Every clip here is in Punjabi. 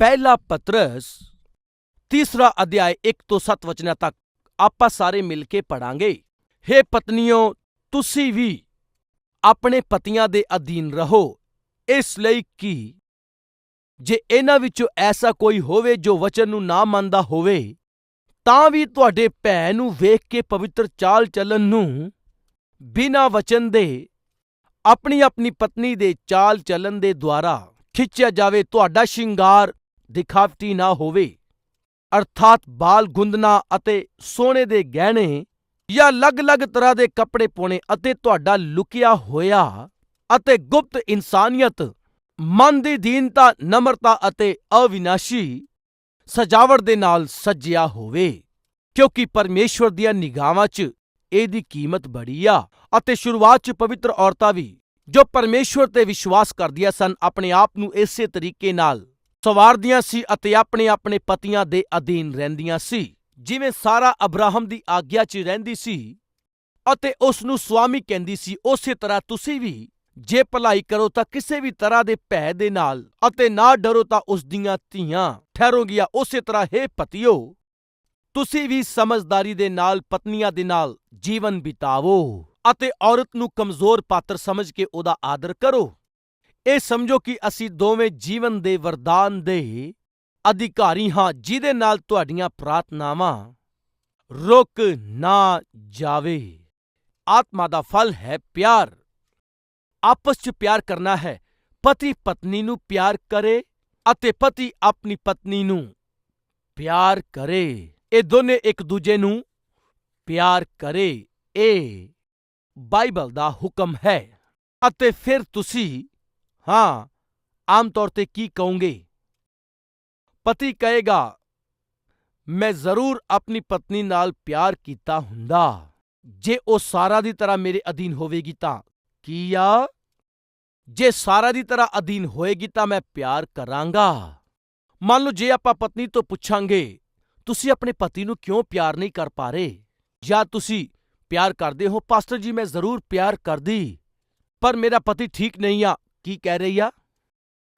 ਪਹਿਲਾ ਪਤਰਸ ਤੀਸਰਾ ਅਧਿਆਇ 1 ਤੋਂ 7 ਵਚਨਾਂ ਤੱਕ ਆਪਾਂ ਸਾਰੇ ਮਿਲ ਕੇ ਪੜਾਂਗੇ ਹੇ ਪਤਨੀਓ, ਤੁਸੀਂ ਵੀ ਆਪਣੇ ਪਤੀਆਂ ਦੇ ਅਧੀਨ ਰਹੋ। ਇਸ ਲਈ ਕਿ? ਜੇ ਇਹਨਾਂ ਵਿੱਚੋਂ ਐਸਾ ਕੋਈ ਹੋਵੇ ਜੋ ਵਚਨ ਨੂੰ ਨਾ ਮੰਨਦਾ ਹੋਵੇ, ਤਾਂ ਵੀ ਤੁਹਾਡੇ ਭੈ ਨੂੰ ਵੇਖ ਕੇ ਪਵਿੱਤਰ ਚਾਲ ਚੱਲਣ ਨੂੰ ਬਿਨਾਂ ਵਚਨ ਦੇ ਆਪਣੀ ਆਪਣੀ ਪਤਨੀ ਦੇ ਚਾਲ ਚੱਲਣ ਦੇ ਦੁਆਰਾ ਖਿੱਚਿਆ ਜਾਵੇ ਤੁਹਾਡਾ ਸ਼ਿੰਗਾਰ ਦਿਖਾਵਟੀ ਨਾ ਹੋਵੇ। ਅਰਥਾਤ ਬਾਲ ਗੁੰਦਨਾ ਅਤੇ ਸੋਨੇ ਦੇ ਗਹਿਣੇ ਜਾਂ ਅਲੱਗ-ਅਲੱਗ ਤਰ੍ਹਾਂ ਦੇ ਕੱਪੜੇ ਪਾਉਣੇ ਅਤੇ ਤੁਹਾਡਾ ਲੁਕਿਆ ਹੋਇਆ ਅਤੇ ਗੁਪਤ ਇਨਸਾਨੀਅਤ, ਮਨ ਦੀ ਦੀਨਤਾ, ਨਮਰਤਾ ਅਤੇ ਅਵਿਨਾਸ਼ੀ ਸਜਾਵਟ ਦੇ ਨਾਲ ਸਜਿਆ ਹੋਵੇ। ਕਿਉਂਕਿ ਪਰਮੇਸ਼ਵਰ ਦੀਆਂ ਨਿਗਾਹਾਂ 'ਚ ਇਹਦੀ ਕੀਮਤ ਬੜੀ ਆ ਅਤੇ ਸ਼ੁਰੂਆਤ 'ਚ ਪਵਿੱਤਰ ਔਰਤਾਂ ਵੀ ਜੋ ਪਰਮੇਸ਼ਵਰ ਤੇ ਵਿਸ਼ਵਾਸ ਕਰਦੀਆਂ ਸਨ, ਆਪਣੇ ਆਪ ਨੂੰ ਇਸੇ ਤਰੀਕੇ ਨਾਲ ਸਵਾਰਦੀਆਂ ਸੀ ਅਤੇ ਆਪਣੇ ਆਪਣੇ ਪਤੀਆਂ ਦੇ ਅਧੀਨ ਰਹਿੰਦੀਆਂ ਸੀ, ਜਿਵੇਂ ਸਾਰਾ ਅਬਰਾਹਮ ਦੀ ਆਗਿਆ 'ਚ ਰਹਿੰਦੀ ਸੀ ਅਤੇ ਉਸ ਨੂੰ ਸੁਆਮੀ ਕਹਿੰਦੀ ਸੀ, ਉਸੇ ਤਰ੍ਹਾਂ ਤੁਸੀਂ ਵੀ ਜੇ ਭਲਾਈ ਕਰੋ ਤਾਂ ਕਿਸੇ ਵੀ ਤਰ੍ਹਾਂ ਦੇ ਭੈ ਦੇ ਨਾਲ ਅਤੇ ਨਾ ਡਰੋ ਤਾਂ ਉਸ ਦੀਆਂ ਧੀਆਂ ਠਹਿਰੋਗੀਆਂ। ਉਸੇ ਤਰ੍ਹਾਂ, ਹੈ ਪਤੀਓ, ਤੁਸੀਂ ਵੀ ਸਮਝਦਾਰੀ ਦੇ ਨਾਲ, ਪਤਨੀਆਂ ਦੇ ਨਾਲ ਜੀਵਨ ਬਿਤਾਵੋ ਅਤੇ ਔਰਤ ਨੂੰ ਕਮਜ਼ੋਰ ਪਾਤਰ ਸਮਝ ਕੇ ਉਹਦਾ ਆਦਰ ਕਰੋ। ਇਹ ਸਮਝੋ ਕਿ ਅਸੀਂ ਦੋਵੇਂ ਜੀਵਨ ਦੇ ਵਰਦਾਨ ਦੇ ਅਧਿਕਾਰੀ ਹਾਂ, ਜਿਹਦੇ ਨਾਲ ਤੁਹਾਡੀਆਂ ਪ੍ਰਾਰਥਨਾਵਾਂ ਰੁਕ ਨਾ ਜਾਵੇ। ਆਤਮਾ ਦਾ ਫਲ ਹੈ ਪਿਆਰ। ਆਪਸ 'ਚ ਪਿਆਰ ਕਰਨਾ ਹੈ। ਪਤੀ ਪਤਨੀ ਨੂੰ ਪਿਆਰ ਕਰੇ ਅਤੇ ਪਤੀ ਆਪਣੀ ਪਤਨੀ ਨੂੰ ਪਿਆਰ ਕਰੇ। ਇਹ ਦੋਨੇ ਇੱਕ ਦੂਜੇ ਨੂੰ ਪਿਆਰ ਕਰੇ। ਇਹ ਬਾਈਬਲ ਦਾ ਹੁਕਮ ਹੈ। ਅਤੇ ਫਿਰ ਤੁਸੀਂ ਹਾਂ ਆਮ ਤੌਰ ਤੇ ਕੀ ਕਹੋਗੇ ਪਤੀ ਕਹੇਗਾ ਮੈਂ ਜ਼ਰੂਰ ਆਪਣੀ ਪਤਨੀ ਨਾਲ ਪਿਆਰ ਕੀਤਾ ਹੁੰਦਾ ਜੇ ਉਹ ਸਾਰਾ ਦੀ ਤਰ੍ਹਾਂ ਮੇਰੇ ਅਧੀਨ ਹੋਵੇਗੀ ਤਾਂ ਕੀ ਆ ਜੇ ਸਾਰਾ ਦੀ ਤਰ੍ਹਾਂ ਅਧੀਨ ਹੋਏਗੀ ਤਾਂ ਮੈਂ ਪਿਆਰ ਕਰਾਂਗਾ ਮੰਨ ਲਓ ਜੇ ਆਪਾਂ ਪਤਨੀ ਤੋਂ ਪੁੱਛਾਂਗੇ ਤੁਸੀਂ ਆਪਣੇ ਪਤੀ ਨੂੰ ਕਿਉਂ ਪਿਆਰ ਨਹੀਂ ਕਰ ਪਾ ਰਹੇ ਜਾਂ ਤੁਸੀਂ ਪਿਆਰ ਕਰਦੇ ਹੋ ਪਾਸਟਰ ਜੀ ਮੈਂ ਜ਼ਰੂਰ ਪਿਆਰ ਕਰਦੀ ਪਰ ਮੇਰਾ ਪਤੀ ਠੀਕ ਨਹੀਂ ਆ ਕੀ ਕਹਿ ਰਹੀ ਆ?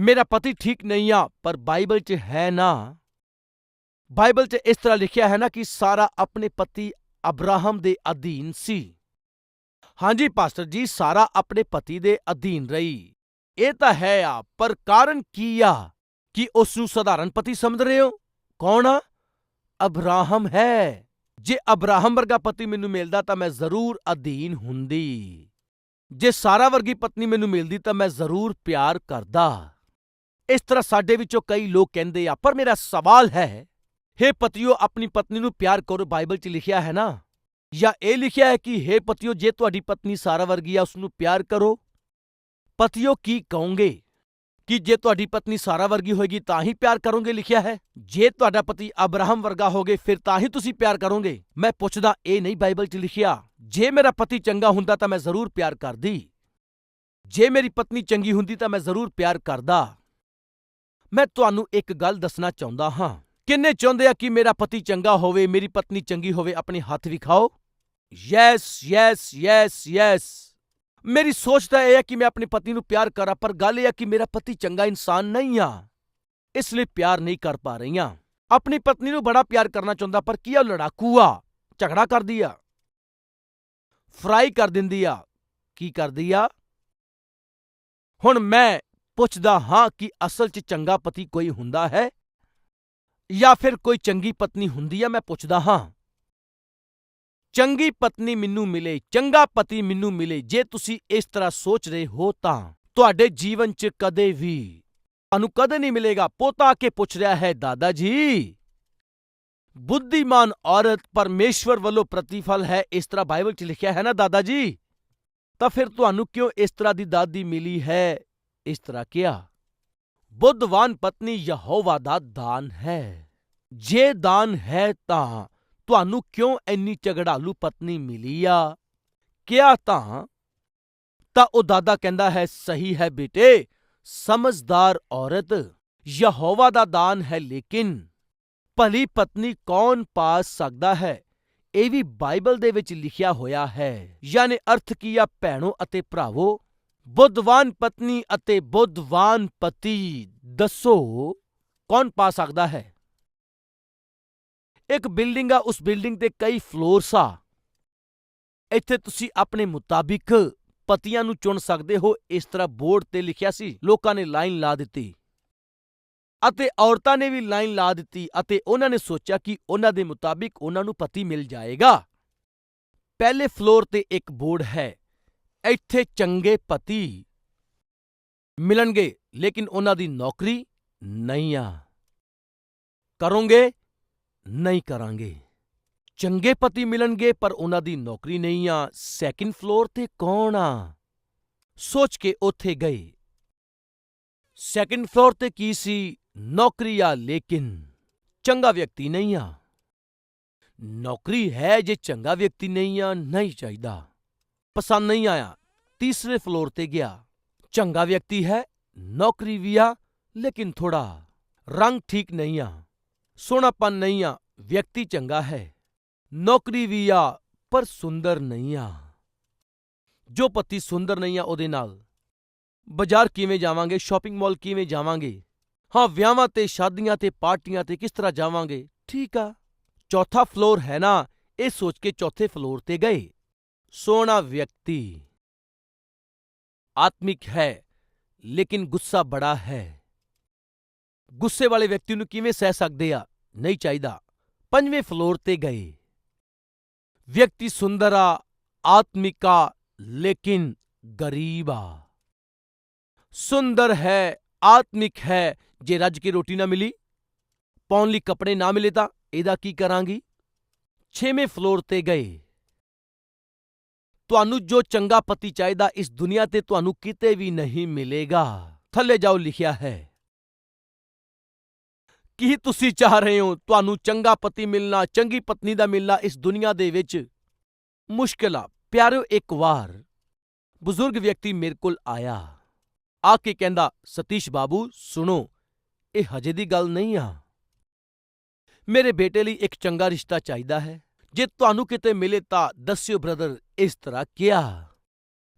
ਮੇਰਾ ਪਤੀ ਠੀਕ ਨਹੀਂ ਆ, ਪਰ ਬਾਈਬਲ 'ਚ ਹੈ ਨਾ। ਬਾਈਬਲ 'ਚ ਇਸ ਤਰ੍ਹਾਂ ਲਿਖਿਆ ਹੈ ਨਾ ਕਿ ਸਾਰਾ ਆਪਣੇ ਪਤੀ ਅਬਰਾਹਮ ਦੇ ਅਧੀਨ ਸੀ। ਹਾਂਜੀ, ਪਾਸਟਰ ਜੀ, ਸਾਰਾ ਆਪਣੇ ਪਤੀ ਦੇ ਅਧੀਨ ਰਹੀ। ਇਹ ਤਾਂ ਹੈ ਆ, ਪਰ ਕਾਰਨ ਕੀ ਆ? ਕਿ ਉਸ ਨੂੰ ਸਧਾਰਨ ਪਤੀ ਸਮਝ ਰਹੇ ਹੋ? ਕੌਣ ਆ? ਅਬਰਾਹਮ ਹੈ। ਜੇ ਅਬਰਾਹਮ ਵਰਗਾ ਪਤੀ ਮੈਨੂੰ ਮਿਲਦਾ ਤਾਂ ਮੈਂ ਜ਼ਰੂਰ ਅਧੀਨ ਹੁੰਦੀ। ਜੇ ਸਾਰਾ ਵਰਗੀ ਪਤਨੀ ਮੈਨੂੰ ਮਿਲਦੀ ਤਾਂ ਮੈਂ ਜ਼ਰੂਰ ਪਿਆਰ ਕਰਦਾ। ਇਸ ਤਰ੍ਹਾਂ ਸਾਡੇ ਵਿੱਚੋਂ ਕਈ ਲੋਕ ਕਹਿੰਦੇ ਆ, ਪਰ ਮੇਰਾ ਸਵਾਲ ਹੈ, ਹੇ ਪਤਿਓ, ਆਪਣੀ ਪਤਨੀ ਨੂੰ ਪਿਆਰ ਕਰੋ, ਬਾਈਬਲ 'ਚ ਲਿਖਿਆ ਹੈ ਨਾ? ਜਾਂ ਇਹ ਲਿਖਿਆ ਹੈ ਕਿ, ਹੇ ਪਤਿਓ, ਜੇ ਤੁਹਾਡੀ ਪਤਨੀ ਸਾਰਾ ਵਰਗੀ ਆ ਉਸ ਨੂੰ ਪਿਆਰ ਕਰੋ? ਪਤਿਓ, ਕੀ ਕਹੋਗੇ? ਕਿ ਜੇ ਤੁਹਾਡੀ ਪਤਨੀ ਸਾਰਾ ਵਰਗੀ ਹੋਏਗੀ ਤਾਂ ਹੀ ਪਿਆਰ ਕਰੋਗੇ ਲਿਖਿਆ ਹੈ। ਜੇ ਤੁਹਾਡਾ ਪਤੀ ਅਬਰਾਹਮ ਵਰਗਾ ਹੋਗੇ, ਫਿਰ ਤਾਂ ਹੀ ਤੁਸੀਂ ਪਿਆਰ ਕਰੋਗੇ। ਮੈਂ ਪੁੱਛਦਾ, ਇਹ ਨਹੀਂ ਬਾਈਬਲ 'ਚ ਲਿਖਿਆ, ਜੇ ਮੇਰਾ ਪਤੀ ਚੰਗਾ ਹੁੰਦਾ ਤਾਂ ਮੈਂ ਜ਼ਰੂਰ ਪਿਆਰ ਕਰਦੀ। ਜੇ ਮੇਰੀ ਪਤਨੀ ਚੰਗੀ ਹੁੰਦੀ ਤਾਂ ਮੈਂ ਜ਼ਰੂਰ ਪਿਆਰ ਕਰਦਾ। ਮੈਂ ਤੁਹਾਨੂੰ ਇੱਕ ਗੱਲ ਦੱਸਣਾ ਚਾਹੁੰਦਾ ਹਾਂ। ਕਿੰਨੇ ਚਾਹੁੰਦੇ ਆ ਕਿ ਮੇਰਾ ਪਤੀ ਚੰਗਾ ਹੋਵੇ, ਮੇਰੀ ਪਤਨੀ ਚੰਗੀ ਹੋਵੇ, ਆਪਣੇ ਹੱਥ ਵਿਖਾਓ। ਯੈਸ ਯੈਸ ਯੈਸ ਯੈਸ ਮੇਰੀ ਸੋਚ ਤਾਂ ਇਹ ਹੈ ਕਿ ਮੈਂ ਆਪਣੇ ਪਤੀ ਨੂੰ ਪਿਆਰ ਕਰਾਂ, ਪਰ ਗੱਲ ਇਹ ਹੈ ਕਿ ਮੇਰਾ ਪਤੀ ਚੰਗਾ ਇਨਸਾਨ ਨਹੀਂ ਆ। ਇਸ ਲਈ ਪਿਆਰ ਨਹੀਂ ਕਰ ਪਾ ਰਹੀ ਰਹੀਆਂ। ਆਪਣੀ ਪਤਨੀ ਨੂੰ ਬੜਾ ਪਿਆਰ ਕਰਨਾ ਚਾਹੁੰਦਾ, ਪਰ ਕੀ ਆ ਉਹ ਲੜਾਕੂ ਆ, ਝਗੜਾ ਕਰਦੀ ਆ। ਫਰਾਈ ਕਰ ਦਿੰਦੀ ਆ। ਕੀ ਕਰਦੀ ਆ? ਹੁਣ ਮੈਂ ਪੁੱਛਦਾ ਹਾਂ ਕਿ ਅਸਲ 'ਚ ਚੰਗਾ ਪਤੀ ਕੋਈ ਹੁੰਦਾ ਹੈ? ਜਾਂ ਫਿਰ ਕੋਈ ਚੰਗੀ ਪਤਨੀ ਹੁੰਦੀ ਆ, ਮੈਂ ਪੁੱਛਦਾ ਹਾਂ। ਚੰਗੀ ਪਤਨੀ ਮੈਨੂੰ ਮਿਲੇ, ਚੰਗਾ ਪਤੀ ਮੈਨੂੰ ਮਿਲੇ, ਜੇ ਤੁਸੀਂ ਇਸ ਤਰ੍ਹਾਂ ਸੋਚ ਰਹੇ ਹੋ ਤਾਂ ਤੁਹਾਡੇ ਜੀਵਨ 'ਚ ਕਦੇ ਵੀ ਤੁਹਾਨੂੰ ਕਦੇ ਨਹੀਂ ਮਿਲੇਗਾ। ਪੋਤਾ ਆ ਕੇ ਪੁੱਛ ਰਿਹਾ ਹੈ, ਦਾਦਾ ਜੀ, ਬੁੱਧੀਮਾਨ ਔਰਤ ਪਰਮੇਸ਼ਵਰ ਵੱਲੋਂ ਪ੍ਰਤੀਫਲ ਹੈ, ਇਸ ਤਰ੍ਹਾਂ ਬਾਈਬਲ 'ਚ ਲਿਖਿਆ ਹੈ ਨਾ ਦਾਦਾ ਜੀ? ਤਾਂ ਫਿਰ ਤੁਹਾਨੂੰ ਕਿਉਂ ਇਸ ਤਰ੍ਹਾਂ ਦੀ ਦਾਦੀ ਮਿਲੀ ਹੈ? ਇਸ ਤਰ੍ਹਾਂ ਕਿਹਾ, ਬੁੱਧਵਾਨ ਪਤਨੀ ਯਹੋਵਾ ਦਾ ਦਾਨ ਹੈ, ਜੇ ਦਾਨ ਹੈ ਤਾਂ ਤੁਹਾਨੂੰ ਕਿਉਂ ਇੰਨੀ ਝਗੜਾਲੂ ਪਤਨੀ ਮਿਲੀ ਆ? ਕਿਹਾ ਤਾਂ ਤਾਂ ਉਹ ਦਾਦਾ ਕਹਿੰਦਾ ਹੈ, ਸਹੀ ਹੈ ਬੇਟੇ, ਸਮਝਦਾਰ ਔਰਤ, ਯਹੋਵਾ ਦਾ ਦਾਨ ਹੈ ਲੇਕਿਨ ਭਲੀ ਪਤਨੀ ਕੌਣ ਪਾ ਸਕਦਾ ਹੈ? ਇਹ ਵੀ ਬਾਈਬਲ ਦੇ ਵਿੱਚ ਲਿਖਿਆ ਹੋਇਆ ਹੈ। ਯਾਨੀ ਅਰਥ ਕੀ ਆ, ਭੈਣੋ ਅਤੇ ਭਰਾਵੋ? ਬੁੱਧਵਾਨ ਪਤਨੀ ਅਤੇ ਬੁੱਧਵਾਨ ਪਤੀ, ਦੱਸੋ ਕੌਣ ਪਾ ਸਕਦਾ ਹੈ? ਇੱਕ ਬਿਲਡਿੰਗ ਆ, ਉਸ ਬਿਲਡਿੰਗ ਦੇ ਕਈ ਫਲੋਰਸ ਆ। ਇੱਥੇ ਤੁਸੀਂ ਆਪਣੇ ਮੁਤਾਬਿਕ ਪਤੀਆਂ ਨੂੰ ਚੁਣ ਸਕਦੇ ਹੋ, ਇਸ ਤਰ੍ਹਾਂ ਬੋਰਡ ਤੇ ਲਿਖਿਆ ਸੀ, ਲੋਕਾਂ ਨੇ ਲਾਈਨ ਲਾ ਦਿੱਤੀ। ਅਤੇ ਔਰਤਾਂ ਨੇ ਵੀ ਲਾਈਨ ਲਾ ਦਿੱਤੀ ਅਤੇ ਉਹਨਾਂ ਨੇ ਸੋਚਿਆ ਕਿ ਉਹਨਾਂ ਦੇ ਮੁਤਾਬਿਕ ਉਹਨਾਂ ਨੂੰ ਪਤੀ ਮਿਲ ਜਾਏਗਾ। ਪਹਿਲੇ ਫਲੋਰ ਤੇ ਇੱਕ ਬੋਰਡ ਹੈ, ਇੱਥੇ ਚੰਗੇ ਪਤੀ ਮਿਲਣਗੇ, ਲੇਕਿਨ ਉਹਨਾਂ ਦੀ ਨੌਕਰੀ ਨਹੀਂ ਆ। ਕਰੋਗੇ? ਨਹੀਂ ਕਰਾਂਗੇ। ਚੰਗੇ ਪਤੀ ਮਿਲਣਗੇ, ਪਰ ਉਹਨਾਂ ਦੀ ਨੌਕਰੀ ਨਹੀਂ ਆ। ਸੈਕਿੰਡ ਫਲੋਰ ਤੇ ਕੌਣ ਆ? ਸੋਚ ਕੇ ਉੱਥੇ ਗਏ। ਸੈਕਿੰਡ ਫਲੋਰ ਤੇ ਕੀ ਸੀ? ਨੌਕਰੀ ਆ, ਲੇਕਿਨ ਚੰਗਾ ਵਿਅਕਤੀ ਨਹੀਂ ਆ। ਨੌਕਰੀ ਹੈ ਜੇ ਚੰਗਾ ਵਿਅਕਤੀ ਨਹੀਂ ਆ, ਨਹੀਂ ਚਾਹੀਦਾ। ਪਸੰਦ ਨਹੀਂ ਆਇਆ। ਤੀਸਰੇ ਫਲੋਰ ਤੇ ਗਿਆ। ਚੰਗਾ ਵਿਅਕਤੀ ਹੈ, ਨੌਕਰੀ ਵੀ ਆ, ਲੇਕਿਨ ਥੋੜਾ ਰੰਗ ਠੀਕ ਨਹੀਂ ਆ। ਸੋਹਣਾਪਨ ਨਹੀਂ ਆ ਵਿਅਕਤੀ ਚੰਗਾ ਹੈ ਨੌਕਰੀ ਵੀ ਆ ਪਰ ਸੁੰਦਰ ਨਹੀਂ ਆ ਜੋ ਪਤੀ ਸੁੰਦਰ ਨਹੀਂ ਆ ਉਹਦੇ ਨਾਲ ਬਾਜ਼ਾਰ ਕਿਵੇਂ ਜਾਵਾਂਗੇ ਸ਼ਾਪਿੰਗ ਮਾਲ ਕਿਵੇਂ ਜਾਵਾਂਗੇ ਹਾਂ ਵਿਆਹਾਂ ਤੇ ਸ਼ਾਦੀਆਂ ਤੇ ਪਾਰਟੀਆਂ ਤੇ ਕਿਸ ਤਰ੍ਹਾਂ ਜਾਵਾਂਗੇ ਠੀਕ ਆ ਚੌਥਾ ਫਲੋਰ ਹੈ ਨਾ ਇਹ ਸੋਚ ਕੇ ਚੌਥੇ ਫਲੋਰ ਤੇ ਗਏ ਸੋਹਣਾ ਵਿਅਕਤੀ ਆਤਮਿਕ ਹੈ ਲੇਕਿਨ ਗੁੱਸਾ ਬੜਾ ਹੈ ਗੁੱਸੇ ਵਾਲੇ ਵਿਅਕਤੀ ਨੂੰ ਕਿਵੇਂ ਸਹਿ ਸਕਦੇ ਆ ਨਹੀਂ ਚਾਹੀਦਾ। ਪੰਜਵੇਂ ਫਲੋਰ ਤੇ ਗਏ। ਵਿਅਕਤੀ ਸੁੰਦਰ ਆ, ਆਤਮਿਕ ਆ, ਲੇਕਿਨ ਗਰੀਬ ਆ। ਸੁੰਦਰ ਹੈ, ਆਤਮਿਕ ਹੈ, ਜੇ ਰੱਜ ਕੇ ਰੋਟੀ ਨਾ ਮਿਲੀ। ਪਾਉਣ ਲਈ ਕੱਪੜੇ ਨਾ ਮਿਲੇ ਤਾਂ ਇਹਦਾ ਕੀ ਕਰਾਂਗੀ? ਛੇਵੇਂ ਫਲੋਰ ਤੇ ਗਏ। ਤੁਹਾਨੂੰ ਜੋ ਚੰਗਾ ਪਤੀ ਚਾਹੀਦਾ ਇਸ ਦੁਨੀਆ ਤੇ ਤੁਹਾਨੂੰ ਕਿਤੇ ਵੀ ਨਹੀਂ ਮਿਲੇਗਾ। ਥੱਲੇ ਜਾਓ, ਲਿਖਿਆ ਹੈ। ਕੀ ਤੁਸੀਂ ਚਾਹ ਰਹੇ ਹੋ? ਤੁਹਾਨੂੰ ਚੰਗਾ ਪਤੀ ਮਿਲਣਾ, ਚੰਗੀ ਪਤਨੀ ਦਾ ਮਿਲਣਾ ਇਸ ਦੁਨੀਆ ਦੇ ਵਿੱਚ ਮੁਸ਼ਕਿਲ ਆ। ਪਿਆਰਿਓ, ਇੱਕ ਵਾਰ ਬਜ਼ੁਰਗ ਵਿਅਕਤੀ ਮੇਰੇ ਕੋਲ ਆਇਆ। ਆ ਕੇ ਕਹਿੰਦਾ, ਸਤੀਸ਼ ਬਾਬੂ, ਸੁਣੋ, ਇਹ ਹਜੇ ਦੀ ਗੱਲ ਨਹੀਂ ਆ। ਮੇਰੇ ਬੇਟੇ ਲਈ ਇੱਕ ਚੰਗਾ ਰਿਸ਼ਤਾ ਚਾਹੀਦਾ ਹੈ। ਜੇ ਤੁਹਾਨੂੰ ਕਿਤੇ ਮਿਲੇ ਤਾਂ ਦੱਸਿਓ ਬ੍ਰਦਰ, ਇਸ ਤਰ੍ਹਾਂ ਕਿਹਾ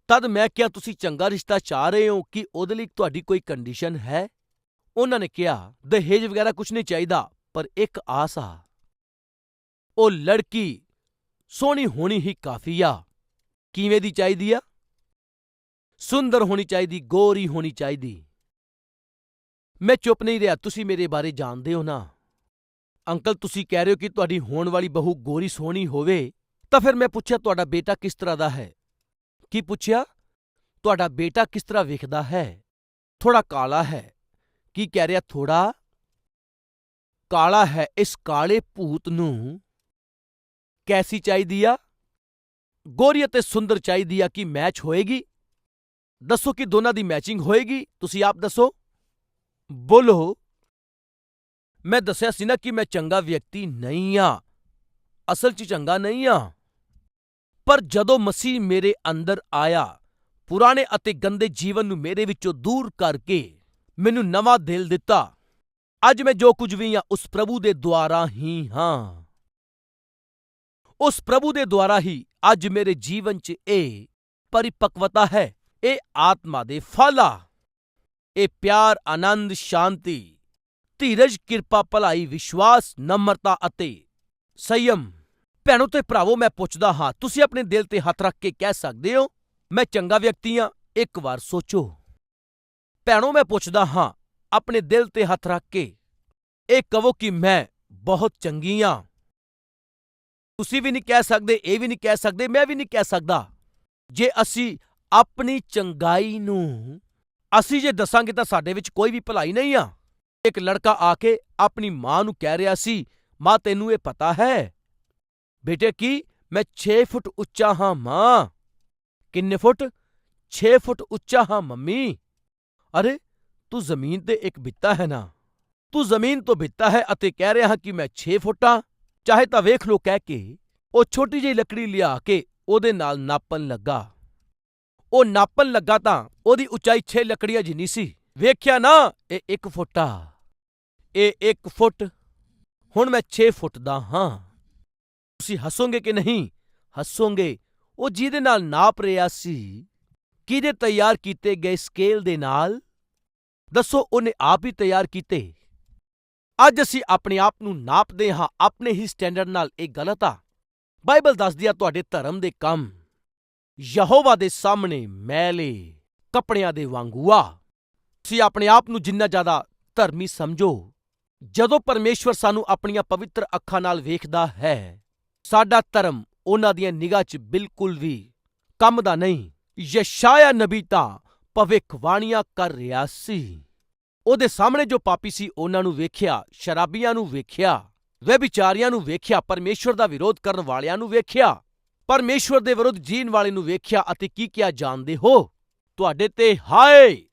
ਤਦ ਮੈਂ ਕਿਹਾ, ਤੁਸੀਂ ਚੰਗਾ ਰਿਸ਼ਤਾ ਚਾਹ ਰਹੇ ਹੋ, ਕਿ ਉਹਦੇ ਲਈ ਤੁਹਾਡੀ ਕੋਈ ਕੰਡੀਸ਼ਨ ਹੈ? ਉਹਨਾਂ ਨੇ ਕਿਹਾ, ਦਹੇਜ ਵਗੈਰਾ ਕੁਝ ਨਹੀਂ ਚਾਹੀਦਾ, ਪਰ ਇੱਕ ਆਸ ਆ। ਉਹ ਲੜਕੀ ਸੋਹਣੀ ਹੋਣੀ ਹੀ ਕਾਫੀ ਆ। ਕਿਵੇਂ ਦੀ ਚਾਹੀਦੀ ਆ? ਸੁੰਦਰ ਹੋਣੀ ਚਾਹੀਦੀ, ਗੋਰੀ ਹੋਣੀ ਚਾਹੀਦੀ। ਮੈਂ ਚੁੱਪ ਨਹੀਂ ਰਿਹਾ, ਤੁਸੀਂ ਮੇਰੇ ਬਾਰੇ ਜਾਣਦੇ ਹੋ ਨਾ। ਅੰਕਲ, ਤੁਸੀਂ ਕਹਿ ਰਹੇ ਹੋ ਕਿ ਤੁਹਾਡੀ ਹੋਣ ਵਾਲੀ ਬਹੂ ਗੋਰੀ ਸੋਹਣੀ ਹੋਵੇ, ਤਾਂ ਫਿਰ ਮੈਂ ਪੁੱਛਿਆ, ਤੁਹਾਡਾ ਬੇਟਾ ਕਿਸ ਤਰ੍ਹਾਂ ਦਾ ਹੈ? ਕੀ ਪੁੱਛਿਆ? ਤੁਹਾਡਾ ਬੇਟਾ ਕਿਸ ਤਰ੍ਹਾਂ ਵੇਖਦਾ ਹੈ? ਥੋੜਾ ਕਾਲਾ ਹੈ। ਕੀ ਕਹਿ ਰਿਹਾ ਥੋੜਾ? ਕਾਲਾ ਹੈ ਇਸ ਕਾਲੇ ਭੂਤ ਨੂੰ। ਕੈਸੀ ਚਾਹੀਦੀ ਆ? ਗੋਰੀ ਅਤੇ ਸੁੰਦਰ ਚਾਹੀਦੀ ਆ ਕਿ ਮੈਚ ਹੋਏਗੀ। ਦੱਸੋ ਕਿ ਦੋਨਾਂ ਦੀ ਮੈਚਿੰਗ ਹੋਏਗੀ। ਤੁਸੀਂ ਆਪ ਦੱਸੋ। ਬੋਲੋ। ਮੈਂ ਦੱਸਿਆ ਸੀ ਨਾ ਕਿ ਮੈਂ ਚੰਗਾ ਵਿਅਕਤੀ ਨਹੀਂ ਆ। ਅਸਲ 'ਚ ਚੰਗਾ ਨਹੀਂ ਆ। ਪਰ ਜਦੋਂ ਮਸੀਹ ਮੇਰੇ ਅੰਦਰ ਆਇਆ, ਪੁਰਾਣੇ ਅਤੇ ਗੰਦੇ ਜੀਵਨ ਨੂੰ ਮੇਰੇ ਵਿੱਚੋਂ ਦੂਰ ਕਰਕੇ ਮੈਨੂੰ ਨਵਾਂ ਦਿਲ ਦਿੱਤਾ। ਅੱਜ ਮੈਂ ਜੋ ਕੁਝ ਵੀ ਹਾਂ, ਉਸ ਪ੍ਰਭੂ ਦੇ ਦੁਆਰਾ ਹੀ ਹਾਂ। ਉਸ ਪ੍ਰਭੂ ਦੇ ਦੁਆਰਾ ਹੀ ਅੱਜ ਮੇਰੇ ਜੀਵਨ 'ਚ ਇਹ ਪਰਿਪਕਵਤਾ ਹੈ, ਇਹ ਆਤਮਾ ਦੇ ਫਲ। ਆ ਇਹ ਪਿਆਰ, ਆਨੰਦ, ਸ਼ਾਂਤੀ, ਧੀਰਜ, ਕਿਰਪਾ, ਭਲਾਈ, ਵਿਸ਼ਵਾਸ, ਨਮਰਤਾ ਅਤੇ ਸੰਯਮ। ਭੈਣੋ ਤੇ ਭਰਾਵੋ, ਮੈਂ ਪੁੱਛਦਾ ਹਾਂ, ਤੁਸੀਂ ਆਪਣੇ ਦਿਲ ਤੇ ਹੱਥ ਰੱਖ ਕੇ ਕਹਿ ਸਕਦੇ ਹੋ, ਮੈਂ ਚੰਗਾ ਵਿਅਕਤੀ ਹਾਂ? ਇੱਕ ਵਾਰ ਸੋਚੋ। ਭੈਣੋ, ਮੈਂ ਪੁੱਛਦਾ ਹਾਂ, ਆਪਣੇ ਦਿਲ ਤੇ ਹੱਥ ਰੱਖ ਕੇ, ਇਹ ਕਹੋ ਕਿ ਮੈਂ ਬਹੁਤ ਚੰਗੀ ਹਾਂ ਤੁਸੀਂ ਵੀ ਨਹੀਂ ਕਹਿ ਸਕਦੇ, ਇਹ ਵੀ ਨਹੀਂ ਕਹਿ ਸਕਦੇ, ਮੈਂ ਵੀ ਨਹੀਂ ਕਹਿ ਸਕਦਾ। ਜੇ ਅਸੀਂ ਆਪਣੀ ਚੰਗਾਈ ਨੂੰ, ਅਸੀਂ ਜੇ ਦੱਸਾਂਗੇ ਤਾਂ ਸਾਡੇ ਵਿੱਚ ਕੋਈ ਵੀ ਭਲਾਈ ਨਹੀਂ ਆ। ਇੱਕ ਲੜਕਾ ਆ ਕੇ ਆਪਣੀ ਮਾਂ ਨੂੰ ਕਹਿ ਰਿਹਾ ਸੀ, ਮਾਂ, ਤੈਨੂੰ ਇਹ ਪਤਾ ਹੈ? ਬੇਟੇ, ਕੀ ਮੈਂ 6 ਫੁੱਟ ਉੱਚਾ ਹਾਂ, ਮਾਂ? ਕਿੰਨੇ ਫੁੱਟ? 6 ਫੁੱਟ ਉੱਚਾ ਹਾਂ, ਮੰਮੀ? ਅਰੇ, ਤੂੰ ਜ਼ਮੀਨ ਤੇ ਇੱਕ ਬਿੱਤਾ ਹੈ ਨਾ। ਤੂੰ ਜ਼ਮੀਨ ਤੋਂ ਬਿੱਤਾ ਹੈ ਅਤੇ ਕਹਿ ਰਿਹਾ ਕਿ ਮੈਂ 6 ਫੁੱਟਾਂ ਚਾਹੇ ਤਾਂ ਵੇਖ ਲੋ ਕਹਿ ਕੇ ਉਹ ਛੋਟੀ ਜਿਹੀ ਲੱਕੜੀ ਲਿਆ ਕੇ ਉਹਦੇ ਨਾਲ ਨਾਪਣ ਲੱਗਾ। ਉਹ ਨਾਪਣ ਲੱਗਾ ਤਾਂ ਉਹਦੀ ਉਚਾਈ ਛੇ ਲੱਕੜੀਆਂ ਜਿੰਨੀ ਸੀ। ਵੇਖਿਆ ਨਾ, ਇਹ ਇੱਕ ਫੁੱਟ ਆ। ਇਹ ਇੱਕ ਫੁੱਟ। ਹੁਣ ਮੈਂ ਛੇ ਫੁੱਟ ਦਾ ਹਾਂ। ਤੁਸੀਂ ਹੱਸੋਗੇ ਕਿ ਨਹੀਂ? ਹੱਸੋਗੇ। ਉਹ ਜਿਹਦੇ ਨਾਲ ਨਾਪ ਰਿਹਾ ਸੀ। ਕਿਹਦੇ ਤਿਆਰ ਕੀਤੇ ਗਏ ਸਕੇਲ ਦੇ ਨਾਲ? ਦੱਸੋ, ਉਹਨੇ ਆਪ ਹੀ ਤਿਆਰ ਕੀਤੇ। ਅੱਜ ਅਸੀਂ ਆਪਣੇ ਆਪ ਨੂੰ ਨਾਪਦੇ ਹਾਂ, ਆਪਣੇ ਹੀ ਸਟੈਂਡਰਡ ਨਾਲ। ਇਹ ਗਲਤ ਆ। ਬਾਈਬਲ ਦੱਸਦੀ ਆ ਤੁਹਾਡੇ ਧਰਮ ਦੇ ਕੰਮ। ਯਹੋਵਾ ਦੇ ਸਾਹਮਣੇ ਮੈਲੇ ਕੱਪੜਿਆਂ ਦੇ ਵਾਂਗੂ ਆ। ਤੁਸੀਂ ਆਪਣੇ ਆਪ ਨੂੰ ਜਿੰਨਾ ਜ਼ਿਆਦਾ ਧਰਮੀ ਸਮਝੋ। ਜਦੋਂ ਪਰਮੇਸ਼ਵਰ ਸਾਨੂੰ ਆਪਣੀਆਂ ਪਵਿੱਤਰ ਅੱਖਾਂ ਨਾਲ ਵੇਖਦਾ ਹੈ, ਸਾਡਾ ਧਰਮ ਉਹਨਾਂ ਦੀਆਂ ਨਿਗਾਹ 'ਚ ਬਿਲਕੁਲ ਵੀ ਕੰਮ ਦਾ ਨਹੀਂ। ਯਸ਼ਾਇਆ ਨਬੀ ਤਾਂ ਭਵਿੱਖਬਾਣੀਆਂ ਕਰ ਰਿਹਾ ਸੀ। ਉਹਦੇ ਸਾਹਮਣੇ ਜੋ ਪਾਪੀ ਸੀ, ਉਹਨਾਂ ਨੂੰ ਵੇਖਿਆ, ਸ਼ਰਾਬੀਆਂ ਨੂੰ ਵੇਖਿਆ ਵਿਚਾਰੀਆਂ ਨੂੰ ਵੇਖਿਆ, ਪਰਮੇਸ਼ਵਰ ਦਾ ਵਿਰੋਧ ਕਰਨ ਵਾਲਿਆਂ ਨੂੰ ਵੇਖਿਆ, ਪਰਮੇਸ਼ਵਰ ਦੇ ਵਿਰੁੱਧ ਜੀਣ ਵਾਲੇ ਨੂੰ ਵੇਖਿਆ ਅਤੇ ਕੀ ਕਿਹਾ, ਜਾਣਦੇ ਹੋ, ਤੁਹਾਡੇ ਤੇ ਹਾਏ!